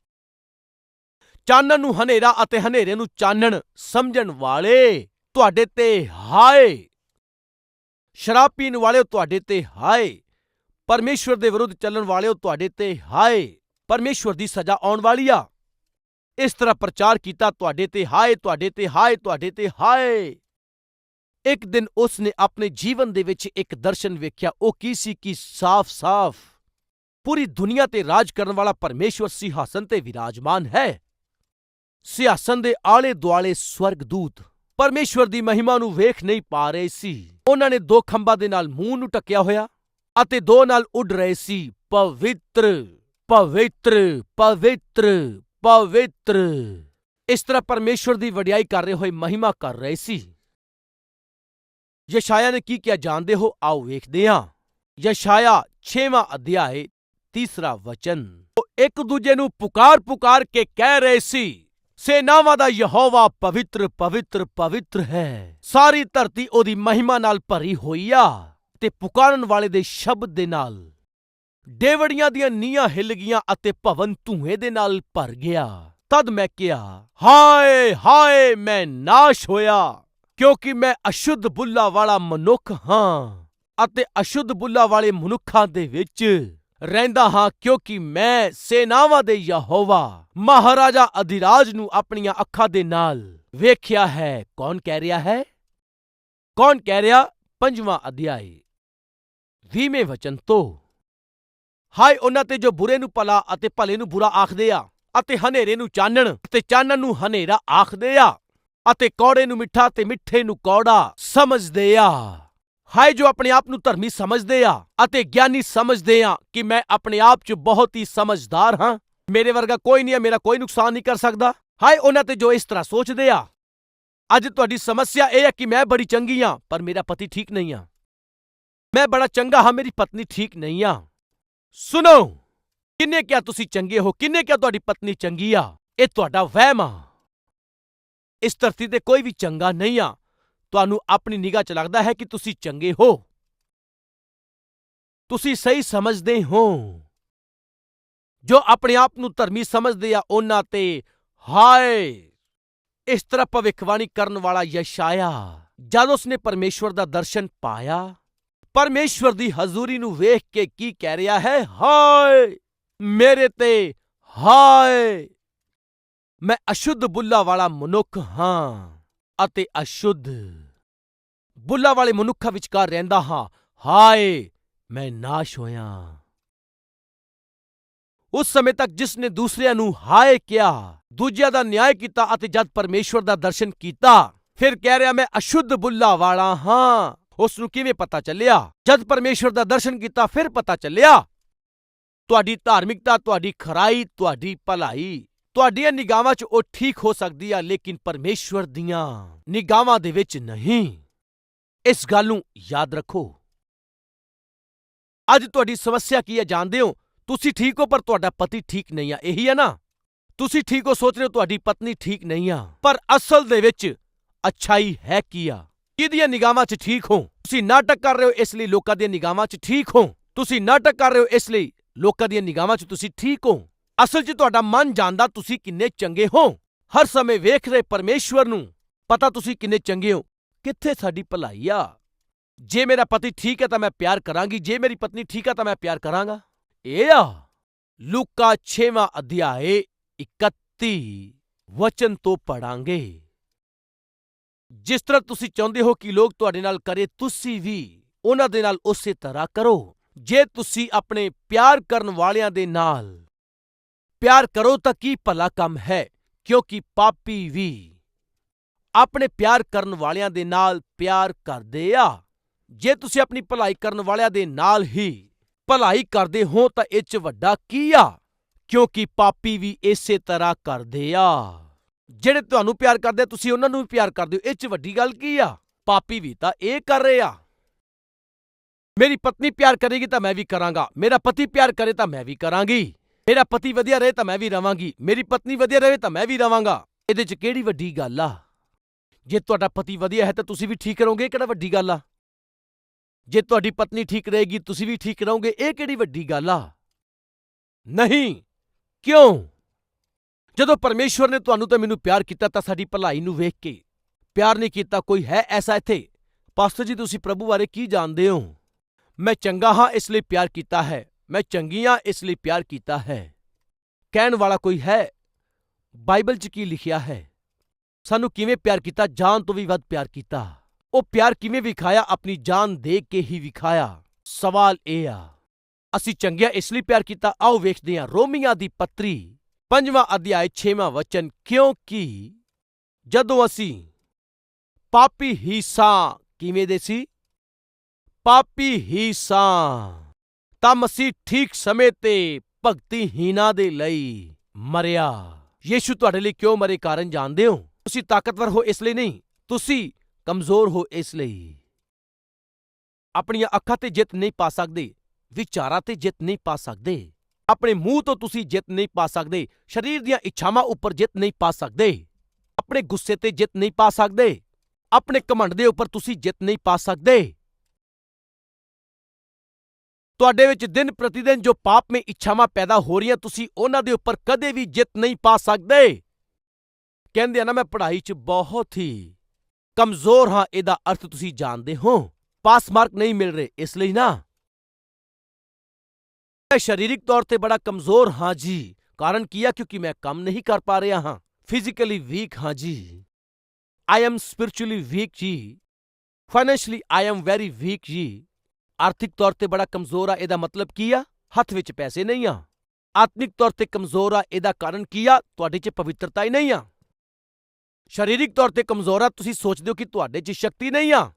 ਚਾਨਣ ਨੂੰ ਹਨੇਰਾ ਅਤੇ ਹਨੇਰੇ ਨੂੰ ਚਾਨਣ ਸਮਝਣ ਵਾਲੇ ਤੁਹਾਡੇ ਤੇ ਹਾਏ! ਸ਼ਰਾਬ ਪੀਣ ਵਾਲਿਓ ਤੁਹਾਡੇ ਤੇ ਹਾਏ! ਪਰਮੇਸ਼ਵਰ ਦੇ ਵਿਰੁੱਧ ਚੱਲਣ ਵਾਲਿਓ ਤੁਹਾਡੇ ਤੇ ਹਾਏ, ਪਰਮੇਸ਼ਵਰ ਦੀ ਸਜ਼ਾ ਆਉਣ ਵਾਲੀ ਆ। ਇਸ ਤਰ੍ਹਾਂ ਪ੍ਰਚਾਰ ਕੀਤਾ ਤੁਹਾਡੇ ਤੇ ਹਾਏ, ਤੁਹਾਡੇ ਤੇ ਹਾਏ, ਤੁਹਾਡੇ ਤੇ ਹਾਏ। ਇੱਕ ਦਿਨ ਉਸ ਨੇ ਆਪਣੇ ਜੀਵਨ ਦੇ ਵਿੱਚ ਇੱਕ ਦਰਸ਼ਨ ਵੇਖਿਆ, ਉਹ ਕੀ ਸੀ ਕਿ ਸਾਫ਼-ਸਾਫ਼ ਪੂਰੀ ਦੁਨੀਆ ਤੇ ਰਾਜ ਕਰਨ ਵਾਲਾ ਪਰਮੇਸ਼ਵਰ ਸਿਹਾਸਨ ਤੇ ਵਿਰਾਜਮਾਨ ਹੈ। ਸਿਹਾਸਨ ਦੇ ਆਲੇ ਦੁਆਲੇ ਸਵਰਗਦੂਤ ਪਰਮੇਸ਼ਵਰ ਦੀ ਮਹਿਮਾ ਨੂੰ ਵੇਖ ਨਹੀਂ ਪਾ ਰਹੇ ਸੀ। ਉਹਨਾਂ ਨੇ ਦੋ ਖੰਭਾਂ ਦੇ ਨਾਲ ਮੂੰਹ ਨੂੰ ਟੱਕਿਆ ਹੋਇਆ। ਅਤੇ ਦੋ ਨਾਲ ਉੱਡ ਰਹੇ ਸੀ, ਪਵਿੱਤਰ ਪਵਿੱਤਰ ਪਵਿੱਤਰ ਪਵਿੱਤਰ। ਇਸ ਤਰ੍ਹਾਂ ਪਰਮੇਸ਼ਵਰ ਦੀ ਵਡਿਆਈ ਕਰ ਰਹੇ ਹੋਏ ਮਹਿਮਾ ਕਰ ਰਹੇ ਸੀ। ਯਸ਼ਾਇਆ ਨੇ ਕੀ ਕਿਹਾ ਜਾਣਦੇ ਹੋ? ਆਓ ਵੇਖਦੇ ਹਾਂ। ਯਸ਼ਾਇਆ 6ਵਾਂ ਅਧਿਆਏ, ਤੀਸਰਾ ਵਚਨ। ਉਹ ਇੱਕ ਦੂਜੇ ਨੂੰ ਪੁਕਾਰ ਪੁਕਾਰ ਕੇ ਕਹਿ ਰਹੇ ਸੀ, ਸੇਨਾਵਾਂ ਦਾ ਯਹੋਵਾ ਪਵਿੱਤਰ ਪਵਿੱਤਰ ਪਵਿੱਤਰ ਹੈ। ਸਾਰੀ ਧਰਤੀ ਉਹਦੀ ਮਹਿਮਾ ਨਾਲ ਭਰੀ ਹੋਈ ਆ। ਤੇ ਪੁਕਾਰਨ ਵਾਲੇ ਦੇ ਸ਼ਬਦ ਦੇ ਨਾਲ। ਡੇਵੜੀਆਂ ਦੀਆਂ ਨੀਹਾਂ ਹਿੱਲ ਗਈਆਂ ਅਤੇ ਭਵਨ ਧੂਏ ਦੇ ਨਾਲ ਭਰ ਗਿਆ। ਤਦ ਮੈਂ ਕਿਹਾ, ਹਾਏ ਹਾਏ, ਮੈਂ ਨਾਸ਼ ਹੋਇਆ, ਕਿਉਂਕਿ ਮੈਂ ਅਸ਼ੁੱਧ ਬੁੱਲਾ ਵਾਲਾ ਮਨੁੱਖ ਹਾਂ ਅਤੇ ਅਸ਼ੁੱਧ ਬੁੱਲਾ ਵਾਲੇ ਮਨੁੱਖਾਂ ਦੇ ਵਿੱਚ ਰਹਿੰਦਾ ਹਾਂ, ਕਿਉਂਕਿ ਮੈਂ ਸੇਨਾਵਾਂ ਦੇ ਯਹੋਵਾ, ਮਹਾਰਾਜਾ ਅਧਿਰਾਜ ਨੂੰ ਆਪਣੀਆਂ ਅੱਖਾਂ ਦੇ ਨਾਲ ਵੇਖਿਆ ਹੈ। ਕੌਣ ਕਹਿ ਰਿਹਾ ਹੈ? ਕੌਣ ਕਹਿ ਰਿਹਾ? ਪੰਜਵਾਂ ਅਧਿਆਇ। 20ਵੇਂ ਵਚਨ ਤੋਂ ਹਾਏ, ਉਹਨਾਂ ਤੇ ਜੋ ਬੁਰੇ ਨੂੰ ਭਲਾ ਅਤੇ ਭਲੇ ਨੂੰ ਬੁਰਾ ਆਖਦੇ ਆ, ਅਤੇ ਹਨੇਰੇ ਨੂੰ ਚਾਨਣ ਤੇ ਚਾਨਣ ਨੂੰ ਹਨੇਰਾ ਆਖਦੇ ਆ, ਅਤੇ ਕੌੜੇ ਨੂੰ ਮਿੱਠਾ ਤੇ ਮਿੱਠੇ ਨੂੰ ਕੌੜਾ ਸਮਝਦੇ ਆ। ਹਾਏ, ਜੋ ਆਪਣੇ ਆਪ ਨੂੰ ਧਰਮੀ ਸਮਝਦੇ ਆ ਅਤੇ ਗਿਆਨੀ ਸਮਝਦੇ ਆ ਕਿ ਮੈਂ ਆਪਣੇ ਆਪ 'ਚ ਬਹੁਤ ਹੀ ਸਮਝਦਾਰ ਹਾਂ, ਮੇਰੇ ਵਰਗਾ ਕੋਈ ਨਹੀਂ ਹੈ ਮੇਰਾ ਕੋਈ ਨੁਕਸਾਨ ਨਹੀਂ ਕਰ ਸਕਦਾ। ਹਾਏ, ਉਹਨਾਂ ਤੇ ਜੋ ਇਸ ਤਰ੍ਹਾਂ ਸੋਚਦੇ ਆ, ਅੱਜ ਤੁਹਾਡੀ ਸਮੱਸਿਆ ਇਹ ਹੈ ਕਿ ਮੈਂ ਬੜੀ ਚੰਗੀ ਆ ਪਰ ਮੇਰਾ ਪਤੀ ਠੀਕ ਨਹੀਂ ਆ। ਮੈਂ ਬੜਾ ਚੰਗਾ ਹਾਂ, ਮੇਰੀ ਪਤਨੀ ਠੀਕ ਨਹੀਂ ਆ। ਸੁਣੋ, ਕਿੰਨੇ ਕਿਹਾ ਤੁਸੀਂ ਚੰਗੇ ਹੋ, ਕਿੰਨੇ ਕਿਹਾ ਤੁਹਾਡੀ ਪਤਨੀ ਚੰਗੀ ਆ, ਇਹ ਤੁਹਾਡਾ ਵਹਿਮ ਆ। ਇਸ ਧਰਤੀ ਤੇ ਕੋਈ ਵੀ ਚੰਗਾ ਨਹੀਂ ਆ। ਤੁਹਾਨੂੰ ਆਪਣੀ ਨਿਗਾਹ 'ਚ ਲੱਗਦਾ ਹੈ ਕਿ ਤੁਸੀਂ ਚੰਗੇ ਹੋ। ਤੁਸੀਂ ਸਹੀ ਸਮਝਦੇ ਹੋ। ਜੋ ਆਪਣੇ ਆਪ ਨੂੰ ਧਰਮੀ ਸਮਝਦੇ ਆ, ਉਹਨਾਂ ਤੇ ਹਾਏ! ਇਸ ਤਰ੍ਹਾਂ ਭਵਿੱਖਬਾਣੀ ਕਰਨ ਵਾਲਾ ਯਸ਼ਾਇਆ, ਜਦ ਉਸਨੇ ਪਰਮੇਸ਼ਵਰ ਦਾ ਦਰਸ਼ਨ ਪਾਇਆ ਪਰਮੇਸ਼ਵਰ ਦੀ ਹਜ਼ੂਰੀ ਨੂੰ ਵੇਖ ਕੇ ਕੀ ਕਹਿ ਰਿਹਾ ਹੈ? ਹਾਏ! ਮੇਰੇ ਤੇ ਹਾਏ! ਮੈਂ ਅਸ਼ੁੱਧ ਬੁੱਲਾ ਵਾਲਾ ਮਨੁੱਖ ਹਾਂ ਅਤੇ ਅਸ਼ੁੱਧ ਬੁੱਲਾ ਵਾਲੇ ਮਨੁੱਖਾਂ ਵਿਚਕਾਰ ਰਹਿੰਦਾ ਹਾਂ। ਹਾਏ! ਮੈਂ ਨਾਸ਼ ਹੋਇਆ। ਉਸ ਸਮੇਂ ਤੱਕ ਜਿਸ ਨੇ ਦੂਸਰਿਆਂ ਨੂੰ ਹਾਏ ਕਿਹਾ, ਦੂਜਿਆਂ ਦਾ ਨਿਆਂ ਕੀਤਾ ਅਤੇ ਜਦ ਪਰਮੇਸ਼ਵਰ ਦਾ ਦਰਸ਼ਨ ਕੀਤਾ, ਫਿਰ ਕਹਿ ਰਿਹਾ, ਮੈਂ ਅਸ਼ੁੱਧ ਬੁੱਲਾ ਵਾਲਾ ਹਾਂ ਉਸ ਨੂੰ ਕਿਵੇਂ ਪਤਾ ਚੱਲਿਆ? ਜਦ ਪਰਮੇਸ਼ਵਰ ਦਾ ਦਰਸ਼ਨ ਕੀਤਾ, ਫਿਰ ਪਤਾ ਚੱਲਿਆ। ਤੁਹਾਡੀ ਧਾਰਮਿਕਤਾ, ਤੁਹਾਡੀ ਖਰਾਈ, ਤੁਹਾਡੀ ਭਲਾਈ, ਤੁਹਾਡੀਆਂ ਨਿਗਾਹਾਂ 'ਚ ਉਹ ਠੀਕ ਹੋ ਸਕਦੀ ਆ, ਲੇਕਿਨ ਪਰਮੇਸ਼ਵਰ ਦੀਆਂ ਨਿਗਾਹਾਂ ਦੇ ਵਿੱਚ ਨਹੀਂ। ਇਸ ਗੱਲ ਨੂੰ ਯਾਦ ਰੱਖੋ। ਅੱਜ ਤੁਹਾਡੀ ਸਮੱਸਿਆ ਕੀ ਹੈ ਜਾਣਦੇ ਹੋ? ਤੁਸੀਂ ਠੀਕ ਹੋ, ਪਰ ਤੁਹਾਡਾ ਪਤੀ ਠੀਕ ਨਹੀਂ ਆ, ਇਹੀ ਹੈ ਨਾ? ਤੁਸੀਂ ਠੀਕ ਹੋ, ਸੋਚ ਰਹੇ ਹੋ ਤੁਹਾਡੀ ਪਤਨੀ ਠੀਕ ਨਹੀਂ ਆ, ਪਰ ਅਸਲ ਦੇ ਵਿੱਚ ਅੱਛਾਈ ਹੈ ਕੀ ਆ? ਕਿਹਦੀਆਂ ਨਿਗਾਹਾਂ 'ਚ ਠੀਕ ਹੋ ਤੁਸੀਂ ਨਾਟਕ ਕਰ ਰਹੇ ਹੋ ਇਸ ਲਈ ਲੋਕਾਂ ਦੀਆਂ ਨਿਗਾਹਾਂ 'ਚ ਠੀਕ ਹੋ ਤੁਸੀਂ ਨਾਟਕ ਕਰ ਰਹੇ ਹੋ ਇਸ ਲਈ ਲੋਕਾਂ ਦੀਆਂ ਨਿਗਾਹਾਂ 'ਚ ਤੁਸੀਂ ਠੀਕ ਹੋ ਅਸਲ 'ਚ ਤੁਹਾਡਾ ਮਨ ਜਾਣਦਾ ਤੁਸੀਂ ਕਿੰਨੇ ਚੰਗੇ ਹੋ ਹਰ ਸਮੇਂ ਵੇਖ ਰਹੇ ਪਰਮੇਸ਼ਵਰ ਨੂੰ ਪਤਾ ਤੁਸੀਂ ਕਿੰਨੇ ਚੰਗੇ ਹੋ ਕਿੱਥੇ ਸਾਡੀ ਭਲਾਈ ਆ? ਜੇ ਮੇਰਾ ਪਤੀ ਠੀਕ ਹੈ ਤਾਂ ਮੈਂ ਪਿਆਰ ਕਰਾਂਗੀ। ਜੇ ਮੇਰੀ ਪਤਨੀ ਠੀਕ ਹੈ ਤਾਂ ਮੈਂ ਪਿਆਰ ਕਰਾਂਗਾ। ਇਹ ਆ ਲੂਕਾ 6ਵਾਂ ਅਧਿਆਏ 31 ਵਚਨ ਤੋਂ ਪੜਾਂਗੇ ਜਿਸ ਤਰ੍ਹਾਂ ਤੁਸੀਂ ਚਾਹੁੰਦੇ ਹੋ ਕਿ ਲੋਕ ਤੁਹਾਡੇ ਨਾਲ ਕਰੇ, ਤੁਸੀਂ ਵੀ ਉਹਨਾਂ ਦੇ ਨਾਲ ਉਸੇ ਤਰ੍ਹਾਂ ਕਰੋ। ਜੇ ਤੁਸੀਂ ਆਪਣੇ ਪਿਆਰ ਕਰਨ ਵਾਲਿਆਂ ਦੇ ਨਾਲ ਪਿਆਰ ਕਰੋ ਤਾਂ ਕੀ ਭਲਾ ਕੰਮ ਹੈ? ਕਿਉਂਕਿ ਪਾਪੀ ਵੀ ਆਪਣੇ ਪਿਆਰ ਕਰਨ ਵਾਲਿਆਂ ਦੇ ਨਾਲ ਪਿਆਰ ਕਰਦੇ ਆ। ਜੇ ਤੁਸੀਂ ਆਪਣੀ ਭਲਾਈ ਕਰਨ ਵਾਲਿਆਂ ਦੇ ਨਾਲ ਹੀ ਭਲਾਈ ਕਰਦੇ ਹੋ ਤਾਂ ਇਹ ਚ ਵੱਡਾ ਕੀ ਆ? ਕਿਉਂਕਿ ਪਾਪੀ ਵੀ ਇਸੇ ਤਰ੍ਹਾਂ ਕਰਦੇ ਆ। ਜਿਹੜੇ ਤੁਹਾਨੂੰ ਪਿਆਰ ਕਰਦੇ ਆ, ਤੁਸੀਂ ਉਹਨਾਂ ਨੂੰ ਵੀ ਪਿਆਰ ਕਰਦੇ ਹੋ। ਇਹ ਚ ਵੱਡੀ ਗੱਲ ਕੀ ਆ? ਪਾਪੀ ਵੀ ਤਾਂ ਇਹ ਕਰ ਰਹੇ ਆ। ਮੇਰੀ ਪਤਨੀ ਪਿਆਰ ਕਰੇਗੀ ਤਾਂ ਮੈਂ ਵੀ ਕਰਾਂਗਾ। ਮੇਰਾ ਪਤੀ ਪਿਆਰ ਕਰੇ ਤਾਂ ਮੈਂ ਵੀ ਕਰਾਂਗੀ। ਮੇਰਾ ਪਤੀ ਵਧੀਆ ਰਹੇ ਤਾਂ ਮੈਂ ਵੀ ਰਵਾਂਗੀ। ਮੇਰੀ ਪਤਨੀ ਵਧੀਆ ਰਹੇ ਤਾਂ ਮੈਂ ਵੀ ਰਵਾਂਗਾ। ਇਹਦੇ 'ਚ ਕਿਹੜੀ ਵੱਡੀ ਗੱਲ ਆ? ਜੇ ਤੁਹਾਡਾ ਪਤੀ ਵਧੀਆ ਹੈ ਤਾਂ ਤੁਸੀਂ ਵੀ ਠੀਕ ਰਹੋਗੇ ਇਹ ਕਿਹੜਾ ਵੱਡੀ ਗੱਲ ਆ? ਜੇ ਤੁਹਾਡੀ ਪਤਨੀ ਠੀਕ ਰਹੇਗੀ ਤੁਸੀਂ ਵੀ ਠੀਕ ਰਹੋਗੇ ਇਹ ਕਿਹੜੀ ਵੱਡੀ ਗੱਲ ਆ? ਨਹੀਂ। ਕਿਉਂ? ਜਦੋਂ ਪਰਮੇਸ਼ਵਰ ਨੇ ਤੁਹਾਨੂੰ ਤੇ ਮੈਨੂੰ ਪਿਆਰ ਕੀਤਾ ਤਾਂ ਸਾਡੀ ਭਲਾਈ ਨੂੰ ਵੇਖ ਕੇ। ਪਿਆਰ ਨਹੀਂ ਕੀਤਾ, ਕੋਈ ਹੈ ਐਸਾ ਇੱਥੇ? ਪਾਸਟਰ ਜੀ, ਤੁਸੀਂ ਪ੍ਰਭੂ ਬਾਰੇ ਕੀ ਜਾਣਦੇ ਹੋ? ਮੈਂ ਚੰਗਾ ਹਾਂ, ਇਸ ਲਈ ਪਿਆਰ ਕੀਤਾ ਹੈ। ਮੈਂ ਚੰਗੀ ਹਾਂ, ਇਸ ਲਈ ਪਿਆਰ ਕੀਤਾ ਹੈ। ਕਹਿਣ ਵਾਲਾ ਕੋਈ ਹੈ? ਬਾਈਬਲ 'ਚ ਕੀ ਲਿਖਿਆ ਹੈ? ਸਾਨੂੰ ਕਿਵੇਂ ਪਿਆਰ ਕੀਤਾ? ਜਾਨ ਤੋਂ ਵੀ ਵੱਧ ਪਿਆਰ ਕੀਤਾ। ਉਹ ਪਿਆਰ ਕਿਵੇਂ ਵਿਖਾਇਆ? ਆਪਣੀ ਜਾਨ ਦੇ ਕੇ ਹੀ ਵਿਖਾਇਆ। ਸਵਾਲ ਇਹ ਆ। ਅਸੀਂ ਚੰਗਿਆ ਇਸ ਲਈ ਪਿਆਰ ਕੀਤਾ। ਆਓ ਵੇਖਦੇ ਹਾਂ ਰੋਮੀਆਂ ਦੀ ਪੱਤਰੀ। ਪੰਜਵਾਂ ਅਧਿਆਇ 6ਵਾਂ ਵਚਨ, ਕਿਉਂਕਿ ਜਦੋਂ ਅਸੀਂ ਪਾਪੀ ਹੀ ਸਾਂ, ਕਿਵੇਂ ਦੇ ਸੀ? ਪਾਪੀ ਹੀ ਸਾਂ, ਤਾਂ ਮਸੀਹ ਠੀਕ ਸਮੇਂ ਤੇ ਭਗਤੀਹੀਨਾਂ ਦੇ ਲਈ ਮਰਿਆ। ਯੀਸ਼ੂ ਤੁਹਾਡੇ ਲਈ ਕਿਉਂ ਮਰੇ ਕਾਰਨ ਜਾਣਦੇ ਹੋ? ਤੁਸੀਂ ਤਾਕਤਵਰ ਹੋ ਇਸ ਲਈ ਨਹੀਂ, ਤੁਸੀਂ ਕਮਜ਼ੋਰ ਹੋ ਇਸ ਲਈ। ਆਪਣੀਆਂ ਅੱਖਾਂ ਤੇ ਜਿੱਤ ਨਹੀਂ ਪਾ ਸਕਦੇ, ਵਿਚਾਰਾਂ ਤੇ ਜਿੱਤ ਨਹੀਂ ਪਾ ਸਕਦੇ। ਆਪਣੇ ਮੂੰਹ ਤੋਂ ਤੁਸੀਂ ਜਿੱਤ ਨਹੀਂ ਪਾ ਸਕਦੇ, ਸਰੀਰ ਦੀਆਂ ਇੱਛਾਵਾਂ ਉੱਪਰ ਜਿੱਤ ਨਹੀਂ ਪਾ ਸਕਦੇ। ਆਪਣੇ ਗੁੱਸੇ ਤੇ ਜਿੱਤ ਨਹੀਂ ਪਾ ਸਕਦੇ। ਆਪਣੇ ਘਮੰਡ ਦੇ ਉੱਪਰ ਤੁਸੀਂ ਜਿੱਤ ਨਹੀਂ ਪਾ ਸਕਦੇ। ਤੁਹਾਡੇ ਵਿੱਚ ਦਿਨ ਪ੍ਰਤੀ ਦਿਨ ਜੋ ਪਾਪਮਈ ਇੱਛਾਵਾਂ ਪੈਦਾ ਹੋ ਰਹੀਆਂ, ਤੁਸੀਂ ਉਹਨਾਂ ਦੇ ਉੱਪਰ ਕਦੇ ਵੀ ਜਿੱਤ ਨਹੀਂ ਪਾ ਸਕਦੇ। ਕਹਿੰਦੇ ਆ ਨਾ, ਮੈਂ ਪੜ੍ਹਾਈ 'ਚ ਬਹੁਤ ਹੀ ਕਮਜ਼ੋਰ ਹਾਂ, ਇਹਦਾ ਅਰਥ ਤੁਸੀਂ ਜਾਣਦੇ ਹੋ। ਪਾਸ ਮਾਰਕ ਨਹੀਂ ਮਿਲ ਰਹੇ, ਇਸ ਲਈ ਨਾ। ਮੈਂ ਸਰੀਰਕ ਤੌਰ ਤੇ ਬੜਾ ਕਮਜ਼ੋਰ ਹਾਂ ਜੀ ਕਾਰਨ ਕੀ ਆ ਕਿਉਂਕਿ ਮੈਂ ਕੰਮ ਨਹੀਂ ਕਰ ਪਾ ਰਿਹਾ ਹਾਂ ਫਿਜ਼ੀਕਲੀ ਵੀਕ ਹਾਂ ਜੀ ਆਈ ਐਮ ਸਪਿਰਚੁਅਲੀ ਵੀਕ ਜੀ financially I am very weak ਜੀ ਆਰਥਿਕ ਤੌਰ ਤੇ ਬੜਾ ਕਮਜ਼ੋਰ ਆ ਇਹਦਾ ਮਤਲਬ ਕੀ ਆ ਹੱਥ ਵਿੱਚ ਪੈਸੇ ਨਹੀਂ ਆ ਆਤਮਿਕ ਤੌਰ ਤੇ ਕਮਜ਼ੋਰ ਆ ਇਹਦਾ ਕਾਰਨ ਕੀ ਆ ਤੁਹਾਡੇ 'ਚ ਪਵਿੱਤਰਤਾ ਹੀ ਨਹੀਂ ਆ ਸਰੀਰਕ ਤੌਰ ਤੇ ਕਮਜ਼ੋਰ ਆ ਤੁਸੀਂ ਸੋਚਦੇ ਹੋ ਕਿ ਤੁਹਾਡੇ 'ਚ ਸ਼ਕਤੀ ਨਹੀਂ ਆ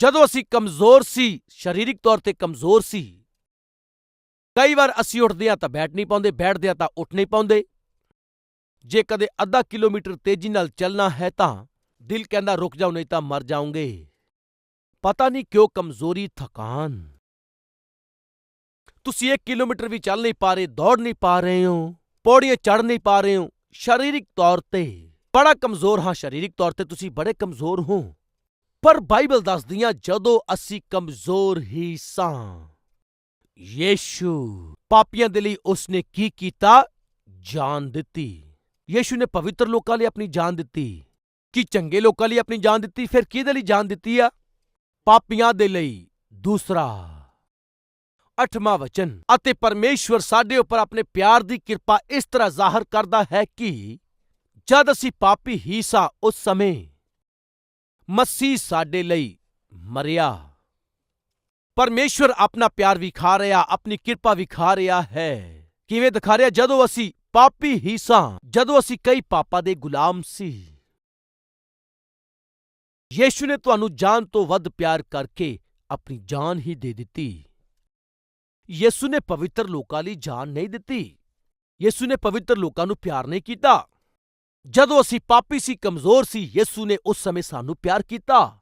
ਜਦੋਂ ਅਸੀਂ ਕਮਜ਼ੋਰ ਸੀ ਸਰੀਰਕ ਤੌਰ ਤੇ ਕਮਜ਼ੋਰ ਸੀ ਕਈ ਵਾਰ ਅਸੀਂ ਉੱਠਦੇ ਹਾਂ ਤਾਂ ਬੈਠ ਨਹੀਂ ਪਾਉਂਦੇ, ਬੈਠਦੇ ਹਾਂ ਤਾਂ ਉੱਠ ਨਹੀਂ ਪਾਉਂਦੇ। ਜੇ ਕਦੇ ਅੱਧਾ ਕਿਲੋਮੀਟਰ ਤੇਜ਼ੀ ਨਾਲ ਚੱਲਣਾ ਹੈ ਤਾਂ ਦਿਲ ਕਹਿੰਦਾ, ਰੁਕ ਜਾਓ, ਨਹੀਂ ਤਾਂ ਮਰ ਜਾਓਗੇ। ਪਤਾ ਨਹੀਂ ਕਿਉਂ ਕਮਜ਼ੋਰੀ, ਥਕਾਨ। ਤੁਸੀਂ 1 ਕਿਲੋਮੀਟਰ ਵੀ ਚੱਲ ਨਹੀਂ ਪਾ ਰਹੇ, ਦੌੜ ਨਹੀਂ ਪਾ ਰਹੇ ਹੋ, ਪੌੜੀਆਂ ਚੜ ਨਹੀਂ ਪਾ ਰਹੇ ਹੋ, ਸਰੀਰਕ ਤੌਰ ਤੇ ਬੜਾ ਕਮਜ਼ੋਰ ਹਾਂ, ਸਰੀਰਕ ਤੌਰ ਤੇ ਤੁਸੀਂ ਬੜੇ ਕਮਜ਼ੋਰ ਹੋ। ਪਰ ਬਾਈਬਲ ਦੱਸਦੀ ਆ, ਜਦੋਂ ਅਸੀਂ ਕਮਜ਼ੋਰ ਹੀ ਸਾਂ। ਯੀਸ਼ੂ। ਪਾਪੀਆਂ ਦੇ ਲਈ ਉਸਨੇ ਕੀ ਕੀਤਾ? ਜਾਨ ਦਿੱਤੀ। ਯੀਸ਼ੂ ਨੇ ਪਵਿੱਤਰ ਲੋਕਾਂ ਲਈ ਆਪਣੀ ਜਾਨ ਦਿੱਤੀ। ਕੀ ਚੰਗੇ ਲੋਕਾਂ ਲਈ ਆਪਣੀ ਜਾਨ ਦਿੱਤੀ? ਫਿਰ ਕਿਹਦੇ ਲਈ ਜਾਨ ਦਿੱਤੀ ਆ? ਪਾਪੀਆਂ ਦੇ ਲਈ। ਦੂਸਰਾ। ਅਠਵਾਂ ਵਚਨ। ਅਤੇ ਪਰਮੇਸ਼ਵਰ ਸਾਡੇ ਉੱਪਰ ਆਪਣੇ ਪਿਆਰ ਦੀ ਕਿਰਪਾ ਇਸ ਤਰ੍ਹਾਂ ਜ਼ਾਹਰ ਕਰਦਾ ਹੈ ਕਿ ਜਦ ਅਸੀਂ ਪਾਪੀ ਹੀ ਸਾਂ ਉਸ ਸਮੇਂ ਮਸੀਹ ਸਾਡੇ ਲਈ ਮਰਿਆ। ਪਰਮੇਸ਼ਵਰ ਆਪਣਾ ਪਿਆਰ ਵਿਖਾ ਰਿਹਾ, ਆਪਣੀ ਕਿਰਪਾ ਵਿਖਾ ਰਿਹਾ ਹੈ। ਕਿਵੇਂ ਦਿਖਾ ਰਿਹਾ? ਜਦੋਂ ਅਸੀਂ ਪਾਪੀ ਹੀ ਸਾਂ, ਜਦੋਂ ਅਸੀਂ ਕਈ ਪਾਪਾਂ ਦੇ ਗੁਲਾਮ ਸੀ। ਯੀਸ਼ੂ ਨੇ ਤੁਹਾਨੂੰ ਜਾਨ ਤੋਂ ਵੱਧ ਪਿਆਰ ਕਰਕੇ ਆਪਣੀ ਜਾਨ ਹੀ ਦੇ ਦਿੱਤੀ। ਯਿਸੂ ਨੇ ਪਵਿੱਤਰ ਲੋਕਾਂ ਲਈ ਜਾਨ ਨਹੀਂ ਦਿੱਤੀ। ਯਿਸੂ ਨੇ ਪਵਿੱਤਰ ਲੋਕਾਂ ਨੂੰ ਪਿਆਰ ਨਹੀਂ ਕੀਤਾ। ਜਦੋਂ ਅਸੀਂ ਪਾਪੀ ਸੀ, ਕਮਜ਼ੋਰ ਸੀ, ਯਿਸੂ ਨੇ ਉਸ ਸਮੇਂ ਸਾਨੂੰ ਪਿਆਰ ਕੀਤਾ।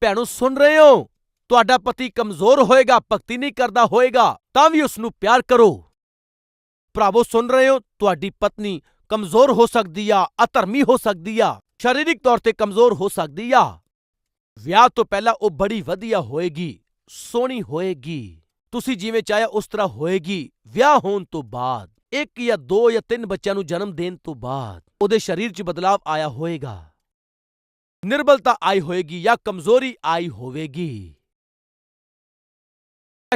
ਭੈਣੋ, ਸੁਣ ਰਹੇ ਹੋ? ਤੁਹਾਡਾ ਪਤੀ ਕਮਜ਼ੋਰ ਹੋਏਗਾ, ਭਗਤੀ ਨਹੀਂ ਕਰਦਾ ਹੋਏਗਾ, ਤਾਂ ਵੀ ਉਸ ਨੂੰ ਪਿਆਰ ਕਰੋ। ਭਰਾਵੋ, ਸੁਣ ਰਹੇ ਹੋ? ਤੁਹਾਡੀ ਪਤਨੀ ਕਮਜ਼ੋਰ ਹੋ ਸਕਦੀ ਆ, ਅਧਰਮੀ ਹੋ ਸਕਦੀ ਆ, ਸਰੀਰਕ ਤੌਰ ਤੇ ਕਮਜ਼ੋਰ ਹੋ ਸਕਦੀ ਆ। ਵਿਆਹ ਤੋਂ ਪਹਿਲਾਂ ਉਹ ਬੜੀ ਵਧੀਆ ਹੋਏਗੀ, ਸੋਹਣੀ ਹੋਏਗੀ। ਤੁਸੀਂ ਜਿਵੇਂ ਚਾਹਿਆ ਉਸ ਤਰ੍ਹਾਂ ਹੋਏਗੀ, ਵਿਆਹ ਹੋਣ ਤੋਂ ਬਾਅਦ, ਇੱਕ ਜਾਂ ਦੋ ਜਾਂ ਤਿੰਨ ਬੱਚਿਆਂ ਨੂੰ ਜਨਮ ਦੇਣ ਤੋਂ ਬਾਅਦ, ਉਹਦੇ ਸਰੀਰ 'ਚ ਬਦਲਾਅ ਆਇਆ ਹੋਏਗਾ। ਨਿਰਬਲਤਾ ਆਈ ਹੋਏਗੀ ਜਾਂ ਕਮਜ਼ੋਰੀ ਆਈ ਹੋਵੇਗੀ।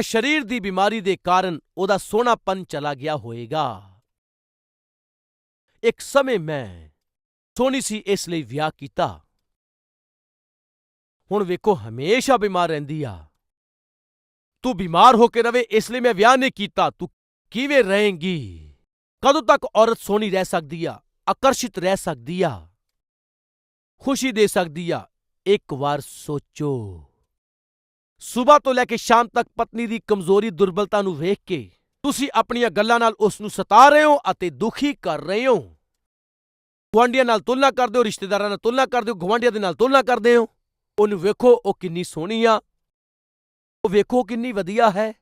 ਸਰੀਰ ਦੀ ਬਿਮਾਰੀ ਦੇ ਕਾਰਨ ਉਹਦਾ ਸੋਹਣਾਪਨ ਚਲਾ ਗਿਆ ਹੋਏਗਾ। ਇੱਕ ਸਮੇਂ ਮੈਂ ਸੋਹਣੀ ਸੀ ਇਸ ਲਈ ਵਿਆਹ ਕੀਤਾ। ਹੁਣ ਵੇਖੋ, ਹਮੇਸ਼ਾ ਬਿਮਾਰ ਰਹਿੰਦੀ ਆ। ਤੂੰ ਬਿਮਾਰ ਹੋ ਕੇ ਰਵੇ, ਇਸ ਲਈ ਮੈਂ ਵਿਆਹ ਨਹੀਂ ਕੀਤਾ। ਤੂੰ ਕਿਵੇਂ ਰਹੇਂਗੀ? ਕਦੋਂ ਤੱਕ ਔਰਤ ਸੋਹਣੀ ਰਹਿ ਸਕਦੀ ਆ, ਆਕਰਸ਼ਿਤ ਰਹਿ ਸਕਦੀ ਆ, ਖੁਸ਼ੀ ਦੇ ਸਕਦੀ ਆ? ਇੱਕ ਵਾਰ ਸੋਚੋ। ਸਵੇਰ ਤੋਂ ਲੈ ਕੇ ਸ਼ਾਮ ਤੱਕ ਪਤਨੀ ਦੀ ਕਮਜ਼ੋਰੀ, ਦੁਰਬਲਤਾ ਨੂੰ ਵੇਖ ਕੇ ਤੁਸੀਂ ਆਪਣੀਆਂ ਗੱਲਾਂ ਨਾਲ ਉਸ ਨੂੰ ਸਤਾ ਰਹੇ ਹੋ ਅਤੇ ਦੁਖੀ ਕਰ ਰਹੇ ਹੋ। ਗੁਆਂਢੀਆਂ ਨਾਲ ਤੁਲਨਾ ਕਰਦੇ ਹੋ, ਰਿਸ਼ਤੇਦਾਰਾਂ ਨਾਲ ਤੁਲਨਾ ਕਰਦੇ ਹੋ, ਗੁਆਂਢੀਆਂ ਦੇ ਨਾਲ ਤੁਲਨਾ ਕਰਦੇ ਹੋ। ਉਹਨੂੰ ਵੇਖੋ, ਉਹ ਕਿੰਨੀ ਸੋਹਣੀ ਆ। ਉਹ ਵੇਖੋ ਕਿੰਨੀ ਵਧੀਆ ਹੈ।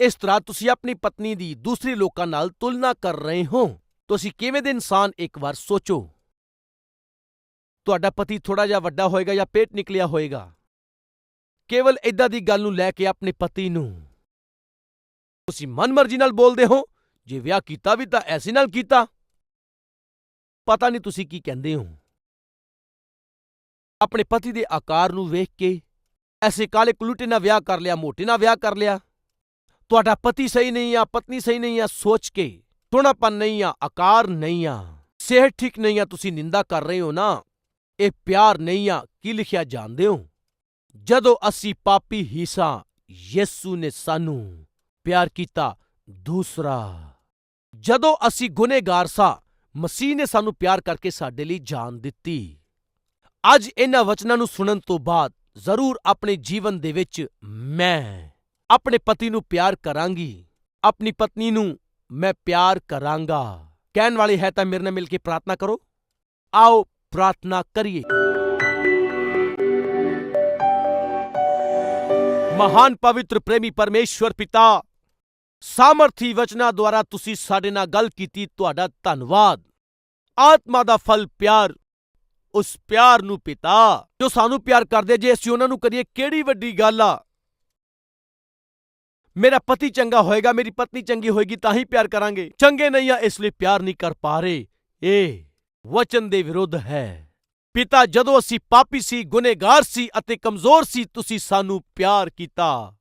ਇਸ ਤਰ੍ਹਾਂ ਤੁਸੀਂ ਆਪਣੀ ਪਤਨੀ ਦੀ ਦੂਸਰੇ ਲੋਕਾਂ ਨਾਲ ਤੁਲਨਾ ਕਰ ਰਹੇ ਹੋ। ਤੁਸੀਂ ਕਿਵੇਂ ਦੇ ਇਨਸਾਨ ਇੱਕ ਵਾਰ ਸੋਚੋ। ਤੁਹਾਡਾ ਪਤੀ ਥੋੜਾ ਜਿਹਾ ਵੱਡਾ ਹੋਏਗਾ ਜਾਂ ਪੇਟ ਨਿਕਲਿਆ ਹੋਏਗਾ। ਕੇਵਲ ਇਦਾਂ ਦੀ ਗੱਲ ਨੂੰ ਲੈ ਕੇ ਆਪਣੇ ਪਤੀ ਨੂੰ। ਤੁਸੀਂ ਮਨਮਰਜ਼ੀ ਨਾਲ ਬੋਲਦੇ ਹੋ, ਜੇ ਵਿਆਹ ਕੀਤਾ ਵੀ ਤਾਂ ਐਸੇ ਨਾਲ ਕੀਤਾ। ਪਤਾ ਨਹੀਂ ਤੁਸੀਂ ਕੀ ਕਹਿੰਦੇ ਹੋ। ਆਪਣੇ ਪਤੀ ਦੇ ਆਕਾਰ ਨੂੰ ਵੇਖ ਕੇ, ਐਸੇ ਕਾਲੇ ਕੁਲੂਟੇ ਨਾਲ ਵਿਆਹ ਕਰ ਲਿਆ, ਮੋਟੇ ਨਾਲ ਵਿਆਹ ਕਰ ਲਿਆ। ਤੁਹਾਡਾ ਪਤੀ ਸਹੀ ਨਹੀਂ ਆ, ਪਤਨੀ ਸਹੀ ਨਹੀਂ ਆ, ਸੋਚ ਕੇ ਥੋੜਾਪਨ ਨਹੀਂ ਆ, ਆਕਾਰ ਨਹੀਂ ਆ, ਸਿਹਤ ਠੀਕ ਨਹੀਂ ਆ, ਤੁਸੀਂ ਨਿੰਦਾ ਕਰ ਰਹੇ ਹੋ ਨਾ, ਇਹ ਪਿਆਰ ਨਹੀਂ ਆ, ਕੀ ਲਿਖਿਆ ਜਾਣਦੇ ਹੋ? ਜਦੋਂ ਅਸੀਂ ਪਾਪੀ ਹੀ ਸਾਂ ਯਿਸੂ ਨੇ ਸਾਨੂੰ ਪਿਆਰ ਕੀਤਾ ਦੂਸਰਾ, ਜਦੋਂ ਅਸੀਂ ਗੁਨੇਗਾਰ ਸਾਂ ਮਸੀਹ ਨੇ ਸਾਨੂੰ ਪਿਆਰ ਕਰਕੇ ਸਾਡੇ ਲਈ ਜਾਨ ਦਿੱਤੀ, ਅੱਜ ਇਹਨਾਂ ਵਚਨਾਂ ਨੂੰ ਸੁਣਨ ਤੋਂ ਬਾਅਦ ਜ਼ਰੂਰ ਆਪਣੇ ਜੀਵਨ ਦੇ ਵਿੱਚ ਮੈਂ ਆਪਣੇ ਪਤੀ ਨੂੰ ਪਿਆਰ ਕਰਾਂਗੀ, ਆਪਣੀ ਪਤਨੀ ਨੂੰ ਮੈਂ ਪਿਆਰ ਕਰਾਂਗਾ। ਕਹਿਣ ਵਾਲੀ ਹੈ ਤਾਂ ਮੇਰੇ ਨਾਲ ਮਿਲ ਕੇ ਪ੍ਰਾਰਥਨਾ ਕਰੋ। ਆਓ ਪ੍ਰਾਰਥਨਾ ਕਰੀਏ। ਮਹਾਨ ਪਵਿੱਤਰ ਪ੍ਰੇਮੀ ਪਰਮੇਸ਼ਵਰ ਪਿਤਾ। ਸਾਮਰਥੀ ਵਚਨਾਂ ਦੁਆਰਾ ਤੁਸੀਂ ਸਾਡੇ ਨਾਲ ਗੱਲ ਕੀਤੀ, ਤੁਹਾਡਾ ਧੰਨਵਾਦ। ਆਤਮਾ ਦਾ ਫਲ ਪਿਆਰ, ਉਸ ਪਿਆਰ ਨੂੰ ਪਿਤਾ, ਜੋ ਸਾਨੂੰ ਪਿਆਰ ਕਰਦੇ, ਜੇ ਅਸੀਂ ਉਹਨਾਂ ਨੂੰ ਕਰੀਏ, ਕਿਹੜੀ ਵੱਡੀ ਗੱਲ ਆ? ਮੇਰਾ ਪਤੀ ਚੰਗਾ ਹੋਏਗਾ, ਮੇਰੀ ਪਤਨੀ ਚੰਗੀ ਹੋਏਗੀ, ਤਾਂ ਹੀ ਪਿਆਰ ਕਰਾਂਗੇ। ਚੰਗੇ ਨਹੀਂ ਆ, ਇਸ ਲਈ ਪਿਆਰ ਨਹੀਂ ਕਰ ਪਾ ਰਹੇ। ਇਹ ਵਚਨ ਦੇ ਵਿਰੁੱਧ ਹੈ। ਪਿਤਾ, ਜਦੋਂ ਅਸੀਂ ਪਾਪੀ ਸੀ, ਗੁਨੇਗਾਰ ਸੀ ਅਤੇ ਕਮਜ਼ੋਰ ਸੀ, ਤੁਸੀਂ ਸਾਨੂੰ ਪਿਆਰ ਕੀਤਾ।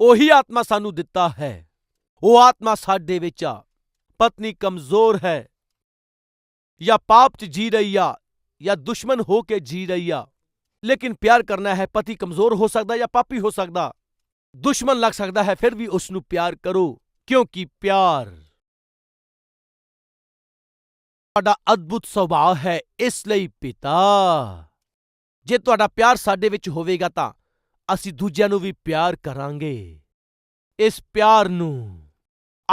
ਉਹੀ ਆਤਮਾ ਸਾਨੂੰ ਦਿੱਤਾ ਹੈ। ਉਹ ਆਤਮਾ ਸਾਡੇ ਵਿੱਚ ਆ। ਪਤਨੀ ਕਮਜ਼ੋਰ ਹੈ। ਜਾਂ ਪਾਪ 'ਚ ਜੀ ਰਹੀ ਆ, ਜਾਂ ਦੁਸ਼ਮਨ ਹੋ ਕੇ ਜੀ ਰਹੀ ਆ। ਲੇਕਿਨ ਪਿਆਰ ਕਰਨਾ ਹੈ, ਪਤੀ ਕਮਜ਼ੋਰ ਹੋ ਸਕਦਾ ਜਾਂ ਪਾਪੀ ਹੋ ਸਕਦਾ। ਦੁਸ਼ਮਨ ਲੱਗ ਸਕਦਾ ਹੈ, ਫਿਰ ਵੀ ਉਸ ਨੂੰ ਪਿਆਰ ਕਰੋ, ਕਿਉਂਕਿ ਪਿਆਰ ਤੁਹਾਡਾ ਅਦਭੁਤ ਸੁਭਾਅ ਹੈ, ਇਸ ਲਈ ਪਿਤਾ। ਜੇ ਤੁਹਾਡਾ ਪਿਆਰ ਸਾਡੇ ਵਿੱਚ ਹੋਵੇਗਾ ਤਾਂ ਅਸੀਂ ਦੂਜਿਆਂ ਨੂੰ ਵੀ ਪਿਆਰ ਕਰਾਂਗੇ। ਇਸ ਪਿਆਰ ਨੂੰ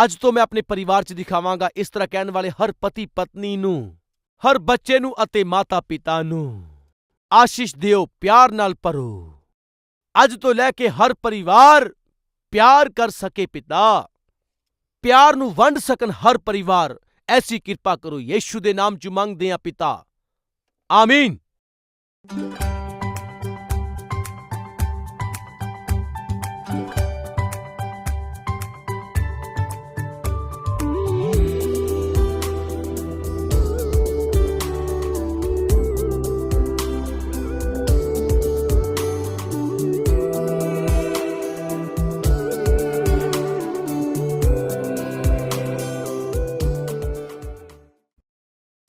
ਅੱਜ ਤੋਂ ਮੈਂ ਆਪਣੇ ਪਰਿਵਾਰ 'ਚ ਦਿਖਾਵਾਂਗਾ, ਇਸ ਤਰ੍ਹਾਂ ਕਹਿਣ ਵਾਲੇ ਹਰ ਪਤੀ ਪਤਨੀ ਨੂੰ, ਹਰ ਬੱਚੇ ਨੂੰ ਅਤੇ ਮਾਤਾ ਪਿਤਾ ਨੂੰ। ਆਸ਼ੀਸ਼ ਦਿਓ, ਪਿਆਰ ਨਾਲ ਭਰੋ। ਅੱਜ ਤੋਂ ਲੈ ਕੇ ਹਰ ਪਰਿਵਾਰ ਪਿਆਰ ਕਰ ਸਕੇ ਪਿਤਾ। ਪਿਆਰ ਨੂੰ ਵੰਡ ਸਕਣ ਹਰ ਪਰਿਵਾਰ। ਐਸੀ ਕਿਰਪਾ ਕਰੋ ਯੀਸ਼ੂ ਦੇ ਨਾਮ 'ਚ ਮੰਗਦੇ ਹਾਂ ਪਿਤਾ। ਆਮੀਨ।